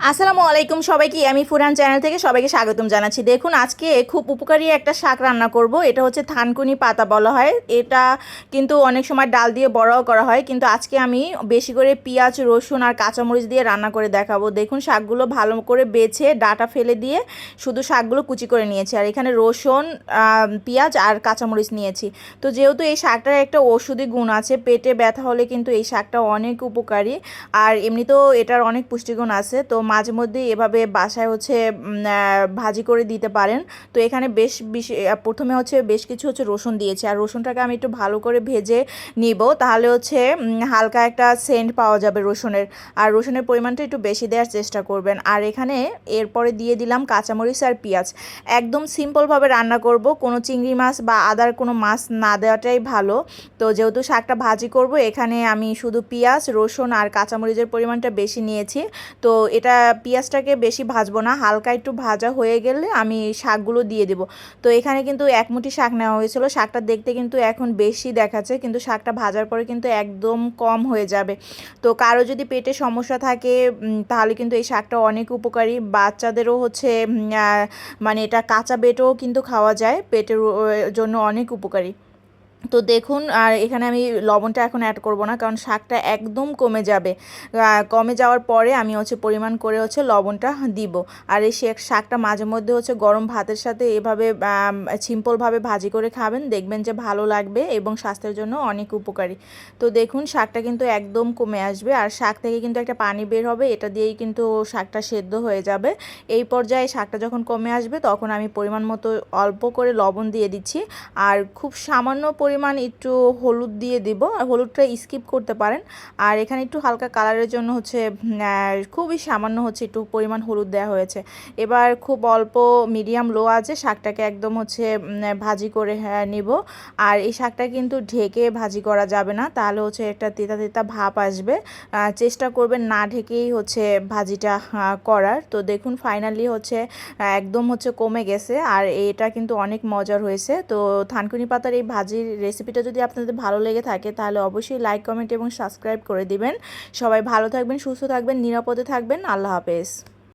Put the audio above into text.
আসসালামু আলাইকুম সবাইকে, আমি ফুরান চ্যানেল থেকে সবাইকে স্বাগতম জানাচ্ছি। দেখুন, আজকে খুব উপকারী একটা শাক রান্না করব। এটা হচ্ছে থানকুনি পাতা বলা হয়। এটা কিন্তু অনেক সময় ডাল দিয়ে বড়াও করা হয়। কিন্তু আজকে আমি বেশি করে পেঁয়াজ, রসুন আর কাঁচামরিচ দিয়ে রান্না করে দেখাবো। দেখুন, শাকগুলো ভালো করে বেছে ডাটা ফেলে দিয়ে শুধু শাকগুলো কুচি করে নিয়েছি। আর এখানে রসুন পেঁয়াজ আর কাঁচামরিচ নিয়েছি। তো যেহেতু এই শাকটার একটা ওষুধি গুণ আছে, পেটে ব্যথা হলে কিন্তু এই শাকটা অনেক উপকারী। আর এমনিতেও এটার অনেক পুষ্টিগুণ আছে। তো মাঝে মধ্যে এভাবে বাসায় হচ্ছে ভাজি করে দিতে পারেন। তো এখানে বেশ প্রথমে হচ্ছে বেশ কিছু হচ্ছে রসুন দিয়েছি। আর রসুনটাকে আমি একটু ভালো করে ভেজে নিব। তাহলে হচ্ছে হালকা একটা সেন্ট পাওয়া যাবে রসুনের। আর রসুনের পরিমাণটা একটু বেশি দেওয়ার চেষ্টা করবেন। আর এখানে এরপরে দিয়ে দিলাম কাঁচামরিচ আর পেঁয়াজ। একদম সিম্পলভাবে রান্না করব। কোনো চিংড়ি মাছ বা আদার কোনো মাছ না দেওয়াটাই ভালো। তো যেহেতু শাকটা ভাজি করব, এখানে আমি শুধু পেঁয়াজ, রসুন আর কাঁচামরিচের পরিমাণটা বেশি নিয়েছি। তো এটা পেঁয়াজটাকে বেশি ভাজবো না, হালকা একটু ভাজা হয়ে গেলে আমি শাকগুলো দিয়ে দেবো। তো এখানে কিন্তু এক মুঠি শাক নেওয়া হয়েছিল, শাকটা দেখতে কিন্তু এখন বেশি দেখাচ্ছে, কিন্তু শাকটা ভাজার পরে কিন্তু একদম কম হয়ে যাবে। তো কারও যদি পেটে সমস্যা থাকে তাহলে কিন্তু এই শাকটা অনেক উপকারী। বাচ্চাদেরও হচ্ছে মানে এটা কাঁচা বেটও কিন্তু খাওয়া যায়, পেটের জন্য অনেক উপকারী। তো দেখুন, আর এখানে আমি লবণটা এখন অ্যাড করব না, কারণ শাকটা একদম কমে যাবে। কমে যাওয়ার পরে আমি হচ্ছে পরিমাণ করে হচ্ছে লবণটা দিব। আর এই শেক শাকটা মাঝে মধ্যে হচ্ছে গরম ভাতের সাথে এভাবে সিম্পলভাবে ভাজি করে খাবেন, দেখবেন যে ভালো লাগবে এবং স্বাস্থ্যের জন্য অনেক উপকারী। তো দেখুন, শাকটা কিন্তু একদম কমে আসবে, আর শাক থেকে কিন্তু একটা পানি বের হবে, এটা দিয়েই কিন্তু শাকটা সেদ্ধ হয়ে যাবে। এই পর্যায়ে শাকটা যখন কমে আসবে, তখন আমি পরিমাণ মতো অল্প করে লবণ দিয়ে দিচ্ছি। আর খুব সামান্য পরিমাণ একটু হলুদ দিয়ে দিব। আর হলুদটা স্কিপ করতে পারেন। আর এখানে একটু হালকা কালারের জন্য হচ্ছে খুবই সামান্য হচ্ছে একটু পরিমাণ হলুদ দেওয়া হয়েছে। এবার খুব অল্প মিডিয়াম লো আছে শাকটাকে একদম হচ্ছে ভাজি করে হ্যাঁ, নিব। আর এই শাকটা কিন্তু ঢেকে ভাজি করা যাবে না। তাহলে হচ্ছে একটা তেতা তেতা ভাব আসবে। চেষ্টা করবেন না ঢেকেই হচ্ছে ভাজিটা করার। তো দেখুন ফাইনালি হচ্ছে একদম হচ্ছে কমে গেছে। আর এটা কিন্তু অনেক মজার হয়েছে। তো থানকুনি পাতার এই ভাজির রেসিপিটা যদি আপনাদের ভালো লেগে থাকে, তাহলে অবশ্যই লাইক কমেন্ট এবং সাবস্ক্রাইব করে দিবেন। সবাই ভালো থাকবেন, সুস্থ থাকবেন, নিরাপদে থাকবেন। আল্লাহ হাফেজ।